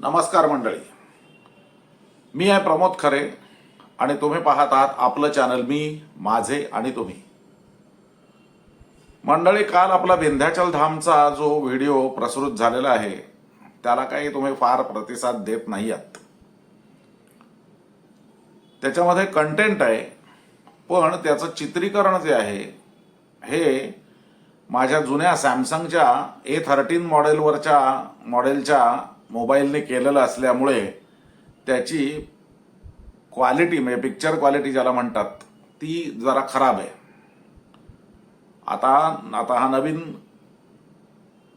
नमस्कार मंडळी. मी आहे प्रमोद खरे आणि तुम्ही पाहत आहात आपलं चॅनल मी माझे आणि तुम्ही. मंडळी काल आपला विंध्याचल धामचा जो व्हिडिओ प्रसृत झालेला आहे त्याला काही तुम्ही फार प्रतिसाद देत नाही आहात त्याच्यामध्ये कंटेंट आहे पण त्याचं चित्रीकरण जे आहे हे माझ्या जुन्या सॅमसंगच्या ए थर्टीन मॉडेलवरच्या मॉडेलच्या मोबाईलने केलेलं असल्यामुळे त्याची क्वालिटी म्हणजे पिक्चर क्वालिटी ज्याला म्हणतात ती जरा खराब आहे. आता आता हा नवीन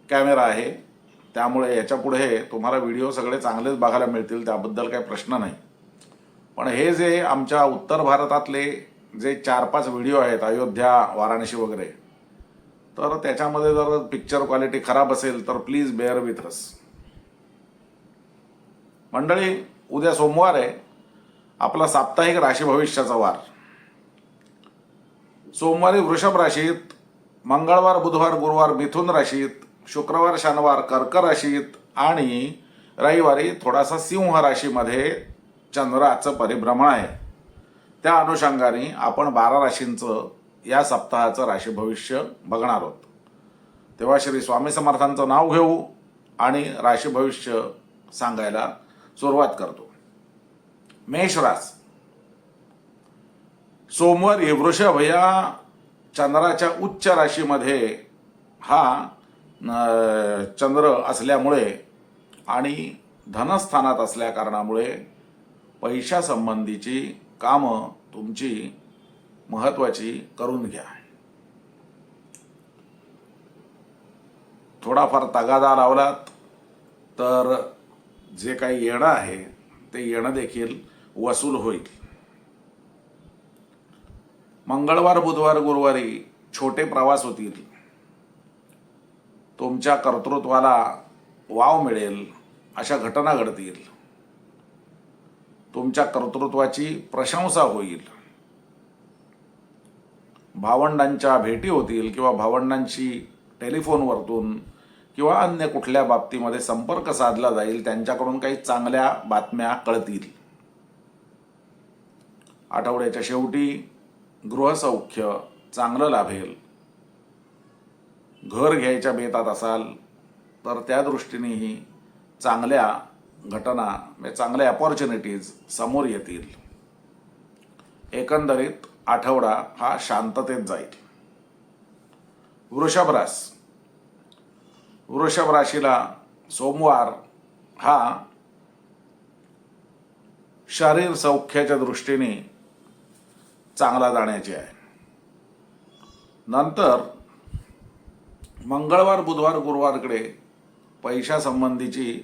कॅमेरा आहे त्यामुळे याच्यापुढे तुम्हाला व्हिडिओ सगळे चांगलेच बघायला मिळतील त्याबद्दल काही प्रश्न नाही. पण हे जे आमच्या उत्तर भारतातले जे चार पाच व्हिडिओ आहेत अयोध्या वाराणसी वगैरे तर त्याच्यामध्ये जर पिक्चर क्वालिटी खराब असेल तर प्लीज बेअर विथ अस मंडळी उद्या सोमवार आहे. आपला साप्ताहिक राशी भविष्याचा वार. सोमवारी वृषभ राशीत मंगळवार बुधवार गुरुवार मिथुन राशीत शुक्रवार शनिवार कर्क राशीत आणि रविवारी थोडासा सिंह राशीमध्ये चंद्राचं परिभ्रमण आहे. त्या अनुषंगाने आपण बारा राशींचं या सप्ताहाचं राशी भविष्य बघणार आहोत. तेव्हा श्री स्वामी समर्थांचं नाव घेऊ आणि राशी भविष्य सांगायला सुरुवात करतो. मेषरास सोमवार हे वृषभ या चंद्राच्या उच्च राशीमध्ये हा चंद्र असल्यामुळे आणि धनस्थानात असल्या कारणामुळे पैशासंबंधीची कामं तुमची महत्वाची करून घ्या. थोडाफार तगादा लावलात तर जे काही येणं आहे ते येणं देखील वसूल होईल. मंगळवार बुधवार गुरुवारी छोटे प्रवास होतील. तुमच्या कर्तृत्वाला वाव मिळेल अशा घटना घडतील. तुमच्या कर्तृत्वाची प्रशंसा होईल. भावंडांच्या भेटी होतील किंवा भावंडांशी टेलिफोनवरतून किंवा अन्य कुठल्या बाबतीमध्ये संपर्क साधला जाईल त्यांच्याकडून काही चांगल्या बातम्या कळतील. आठवड्याच्या शेवटी गृहसौख्य चांगलं लाभेल. घर घ्यायच्या बेतात असाल तर त्या दृष्टीनेही चांगल्या घटना म्हणजे चांगल्या अपॉर्च्युनिटीज समोर येतील. एकंदरीत आठवडा हा शांततेत जाईल. वृषभ रास. वृषभ राशीला सोमवार हा शरीर सौख्याच्या दृष्टीने चांगला जाण्याची आहे. नंतर मंगळवार बुधवार गुरुवारकडे पैशासंबंधीची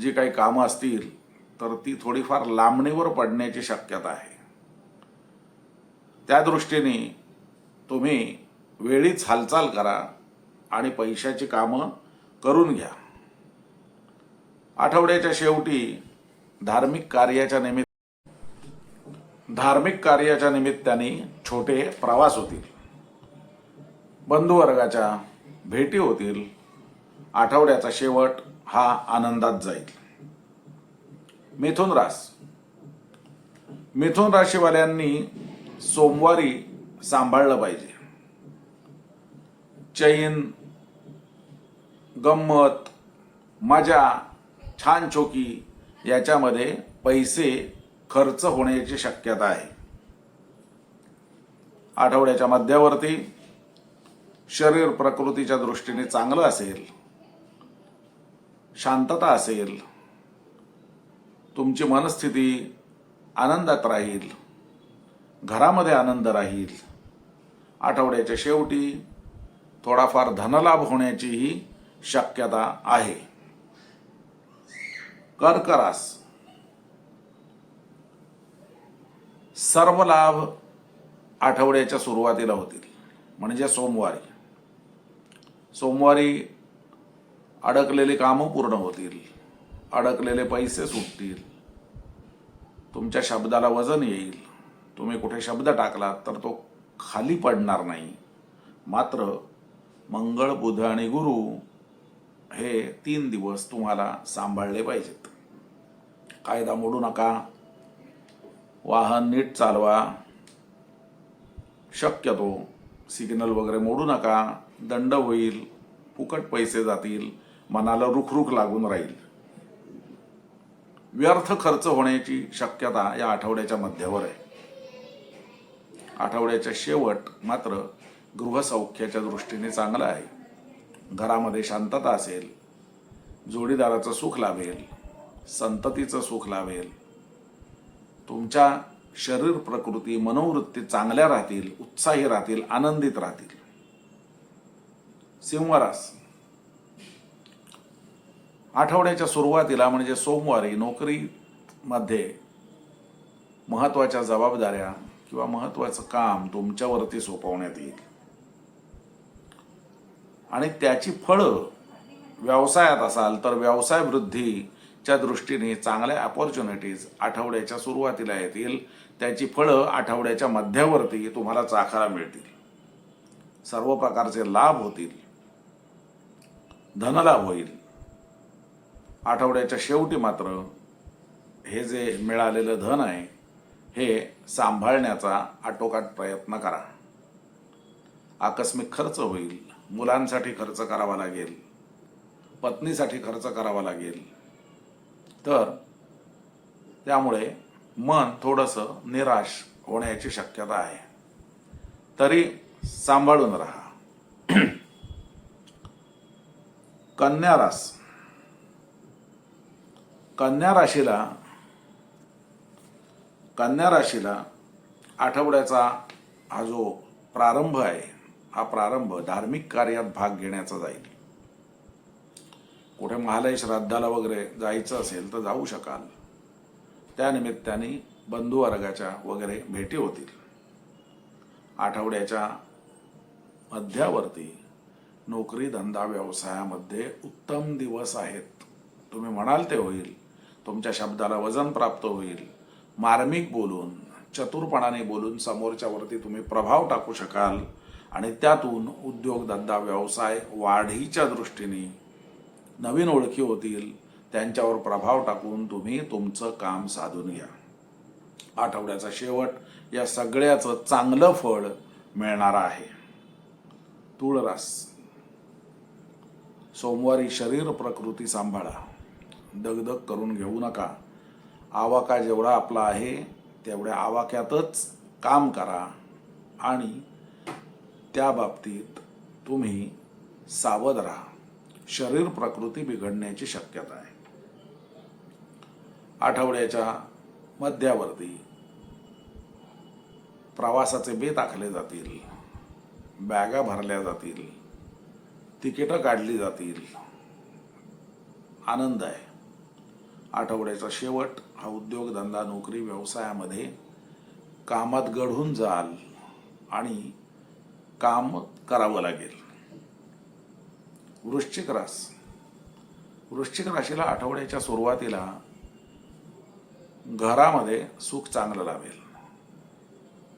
जी काही कामं असतील तर ती थोडीफार लांबणीवर पडण्याची शक्यता आहे. त्या दृष्टीने तुम्ही वेळीच हालचाल करा. आणि पैशाची कामं करून घ्या. आठवड्याच्या शेवटी धार्मिक कार्याच्या निमित्त धार्मिक कार्याच्या निमित्ताने छोटे प्रवास होतील. बंधुवर्गाच्या भेटी होतील. आठवड्याचा शेवट हा आनंदात जाईल. मिथुन रास. मिथुन राशीवाल्यांनी सोमवारी सांभाळलं पाहिजे. चैन गंमत मजा छान छोकी याच्यामध्ये पैसे खर्च होण्याची शक्यता आहे. आठवड्याच्या मध्यावरती शरीर प्रकृतीच्या दृष्टीने चांगलं असेल शांतता असेल तुमची मनस्थिती आनंदात राहील घरामध्ये आनंद राहील आठवड्याच्या शेवटी थोडाफार धनलाभ होण्याचीही शक्यता आहे. कर्करास सर्व लाभ आठवड्याच्या सुरुवातीला होतील. म्हणजे सोमवारी. सोमवारी अडकलेली कामं पूर्ण होतील. अडकलेले पैसे सुटतील. तुमच्या शब्दाला वजन येईल. तुम्ही कुठे शब्द टाकलात तर तो खाली पडणार नाही. मात्र मंगळ बुध आणि गुरु हे तीन दिवस तुम्हाला सांभाळले पाहिजेत. कायदा मोडू नका. वाहन नीट चालवा. शक्यतो सिग्नल वगैरे मोडू नका. दंड होईल फुकट पैसे जातील मनाला रुखरुख लागून राहील. व्यर्थ खर्च होण्याची शक्यता या आठवड्याच्या मध्यावर आहे. आठवड्याच्या शेवट मात्र गृहसौख्याच्या दृष्टीने चांगला आहे. घरामध्ये शांतता असेल जोडीदाराचं सुख लाभेल संततीचं सुख लाभेल तुमच्या शरीर प्रकृती मनोवृत्ती चांगल्या राहतील उत्साही राहतील आनंदित राहतील. सिंहरास आठवड्याच्या सुरुवातीला म्हणजे सोमवारी नोकरीमध्ये महत्त्वाच्या जबाबदाऱ्या किंवा महत्त्वाचं काम तुमच्यावरती सोपवण्यात येईल. आणि त्याची फळं व्यवसायात असाल तर व्यवसाय वृद्धीच्या दृष्टीने चांगल्या अपॉर्च्युनिटीज आठवड्याच्या सुरुवातीला येतील. त्याची फळं आठवड्याच्या मध्यावरती तुम्हाला चाखायला मिळतील. सर्व प्रकारचे लाभ होतील. धनलाभ होईल. आठवड्याच्या शेवटी मात्र हे जे मिळालेलं धन आहे हे सांभाळण्याचा आटोकाट प्रयत्न करा. आकस्मिक खर्च होईल. मुलांसाठी खर्च करावा लागेल. पत्नीसाठी खर्च करावा लागेल. तर त्यामुळे मन थोडंसं निराश होण्याची शक्यता आहे. तरी सांभाळून राहा. कन्या रास. कन्या राशीला कन्या राशीला आठवड्याचा हा जो प्रारंभ आहे हा प्रारंभ धार्मिक कार्यात भाग घेण्याचा जाईल. कुठे महालय श्राद्धाला वगैरे जायचं असेल तर जाऊ शकाल. त्यानिमित्ताने बंधुवर्गाच्या वगैरे भेटी होतील. आठवड्याच्या मध्यावरती नोकरी धंदा व्यवसायामध्ये उत्तम दिवस आहेत. तुम्ही म्हणाल ते होईल. तुमच्या शब्दाला वजन प्राप्त होईल. मार्मिक बोलून चतुरपणाने बोलून समोरच्यावरती तुम्ही प्रभाव टाकू शकाल. आणि त्यातून उद्योगधंदा व्यवसाय वाढीच्या दृष्टीने नवीन ओळखी होतील त्यांच्यावर प्रभाव टाकून तुम्ही तुमचं काम साधून घ्या. आठवड्याचा शेवट या सगळ्याचं चांगलं फळ मिळणार आहे. तुळरास सोमवारी शरीर प्रकृती सांभाळा. दगदग करून घेऊ नका. आवाका जेवढा आपला आहे तेवढ्या आवाक्यातच काम करा आणि त्या बाबतीत तुम्ही सावध राहा. शरीर प्रकृती बिघडण्याची शक्यता आहे. आठवड्याच्या मध्यावरती प्रवासाचे बेत आखले जातील. बॅगा भरल्या जातील. तिकीटं काढली जातील. आनंद आहे. आठवड्याचा शेवट हा उद्योगधंदा नोकरी व्यवसायामध्ये कामात घडून जाल आणि काम करावं लागेल. वृश्चिक रास. वृश्चिक राशीला आठवड्याच्या सुरुवातीला घरामध्ये सुख चांगलं लाभेल.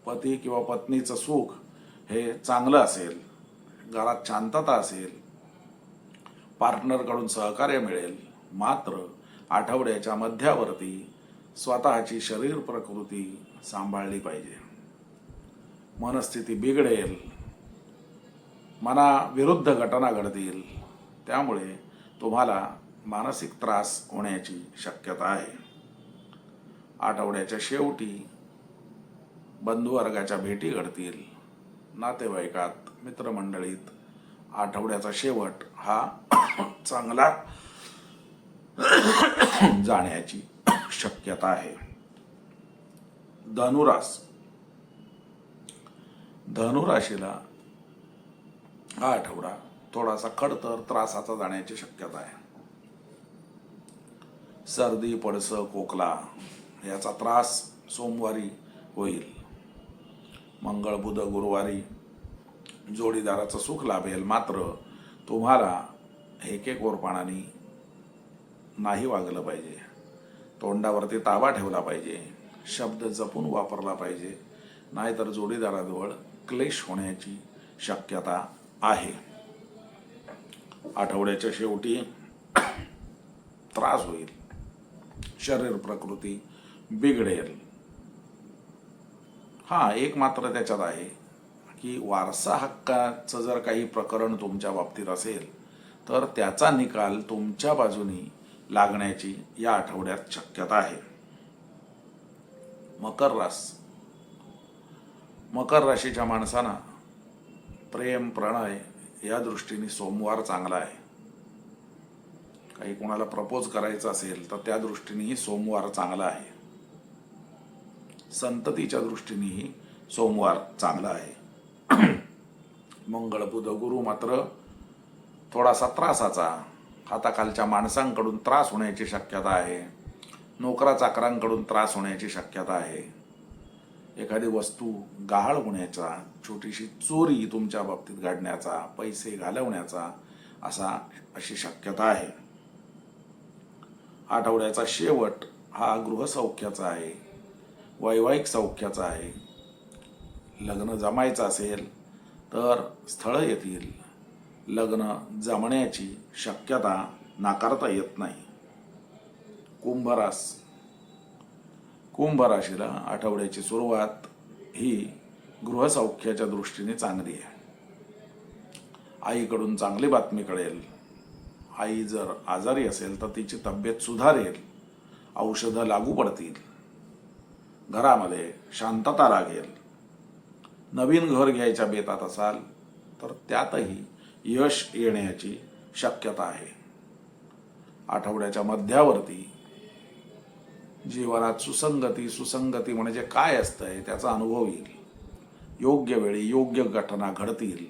पती किंवा पत्नीचं सुख हे चांगलं असेल घरात शांतता असेल पार्टनरकडून सहकार्य मिळेल मात्र आठवड्याच्या मध्यावरती स्वतःची शरीर प्रकृती सांभाळली पाहिजे. मनस्थिती बिघडेल मनाविरुद्ध घटना घडतील. त्यामुळे तुम्हाला मानसिक त्रास होण्याची शक्यता आहे. आठवड्याच्या शेवटी बंधुवर्गाच्या भेटी घडतील. नातेवाईकात मित्रमंडळीत आठवड्याचा शेवट हा चांगला जाण्याची शक्यता आहे. धनुरास. धनुराशीला हा आठवडा थोडासा खडतर त्रासाचा जाण्याची शक्यता आहे. सर्दी पडसं खोकला याचा त्रास सोमवारी होईल. मंगळ बुध गुरुवारी जोडीदाराचं सुख लाभेल मात्र तुम्हाला हेकेकोरपणाने नाही वागलं पाहिजे. तोंडावरती ताबा ठेवला पाहिजे. शब्द जपून वापरला पाहिजे. नाहीतर जोडीदाराजवळ क्लेश होण्याची शक्यता आहे. आठवड्याच्या शेवटी त्रास होईल. शरीर प्रकृती बिघडेल. हा एक मात्र त्याच्यात आहे की वारसा हक्काचं जर काही प्रकरण तुमच्या बाबतीत असेल तर त्याचा निकाल तुमच्या बाजूनी लागण्याची या आठवड्यात शक्यता आहे. मकर रास. मकर राशीच्या माणसांना प्रेम प्रणय या दृष्टीने सोमवार चांगला आहे. काही कोणाला प्रपोज करायचं असेल तर त्या दृष्टीनेही सोमवार चांगला आहे. संततीच्या दृष्टीनेही सोमवार चांगला आहे. मंगळ बुध गुरु मात्र थोडासा त्रासाचा. हाताखालच्या माणसांकडून त्रास होण्याची शक्यता आहे. नोकरा चाकरांकडून त्रास होण्याची शक्यता आहे. एखादी वस्तू गहाळ होण्याचा छोटीशी चोरी तुमच्या बाबतीत घडण्याचा पैसे घालवण्याचा असा अशी शक्यता आहे. आठवड्याचा शेवट हा गृहसौख्याचा आहे वैवाहिक सौख्याचा आहे. लग्न जमायचं असेल तर स्थळं येतील. लग्न जमण्याची शक्यता नाकारता येत नाही. कुंभरास कुंभ राशीला आठवड्याची सुरुवात ही गृहसौख्याच्या दृष्टीने चांगली आहे. आईकडून चांगली बातमी कळेल. आई जर आजारी असेल तर तिची तब्येत सुधारेल. औषधं लागू पडतील. घरामध्ये शांतता लागेल नवीन घर घ्यायच्या बेतात असाल तर त्यातही यश येण्याची शक्यता आहे. आठवड्याच्या मध्यावरती जीवनात सुसंगती सुसंगती म्हणजे काय असतंय त्याचा अनुभव येईल. योग्य वेळी योग्य घटना घडतील.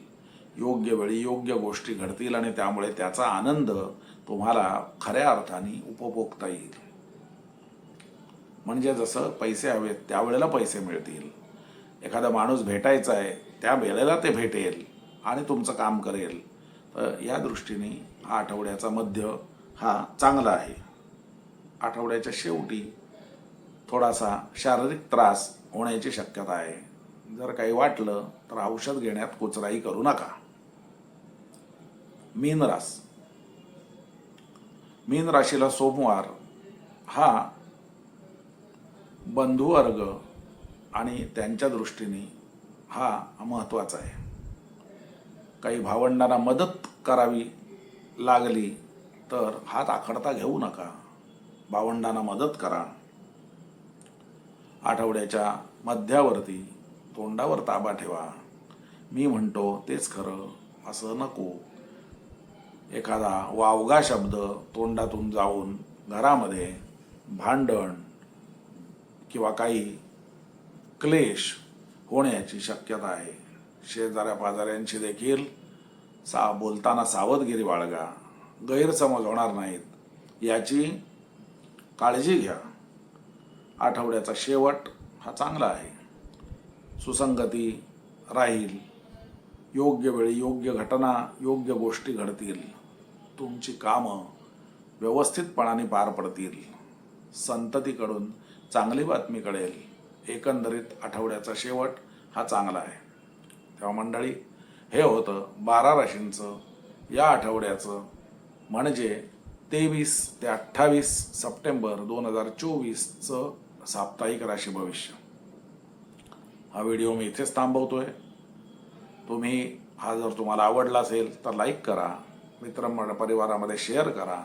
योग्य वेळी योग्य गोष्टी घडतील आणि त्यामुळे त्याचा आनंद तुम्हाला खऱ्या अर्थाने उपभोगता येईल. म्हणजे जसं पैसे हवेत त्यावेळेला पैसे मिळतील. एखादा माणूस भेटायचा आहे त्या वेळेला ते भेटेल आणि तुमचं काम करेल. तर या दृष्टीने हा आठवड्याचा मध्य हा चांगला आहे. आठवड्याच्या शेवटी थोडासा शारीरिक त्रास होण्याची शक्यता आहे. जर काही वाटलं तर औषध घेण्यात कुचराई करू नका. मीन रास. मीन राशीला सोमवार हा बंधुवर्ग आणि त्यांच्या दृष्टीने हा महत्त्वाचा आहे. काही भावंडांना मदत करावी लागली तर हात आखडता घेऊ नका. भावंडांना मदत करा. आठवड्याच्या मध्यावरती तोंडावर ताबा ठेवा. मी म्हणतो तेच खरं. असं नको. एखादा वावगा शब्द तोंडातून जाऊन घरामध्ये भांडण किंवा काही क्लेश होण्याची शक्यता आहे. शेजाऱ्या पाजाऱ्यांशी देखील सा बोलताना सावधगिरी बाळगा. गैरसमज होणार नाहीत. याची काळजी घ्या. आठवड्याचा शेवट हा चांगला आहे. सुसंगती राहील. योग्य वेळी योग्य घटना योग्य गोष्टी घडतील. तुमची कामं व्यवस्थितपणाने पार पडतील. संततीकडून चांगली बातमी कळेल. एकंदरीत आठवड्याचा शेवट हा चांगला आहे. तेव्हा मंडळी हे होतं बारा राशींचं. या आठवड्याचं म्हणजे तेवीस ते अठ्ठावीस सप्टेंबर दोन हजार चोवीसचं साप्ताहिक राशी भविष्य. हा व्हिडिओ मी इथेच थांबवतोय. तुम्ही हा जर तुम्हाला आवडला असेल तर लाईक करा मित्र परिवारामध्ये शेअर करा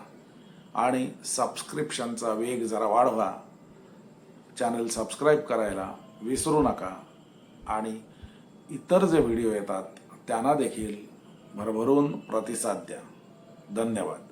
आणि सबस्क्रिप्शनचा वेग जरा वाढवा. चॅनल सबस्क्राईब करायला विसरू नका आणि इतर जे व्हिडिओ येतात त्यांना देखील भरभरून प्रतिसाद द्या. धन्यवाद.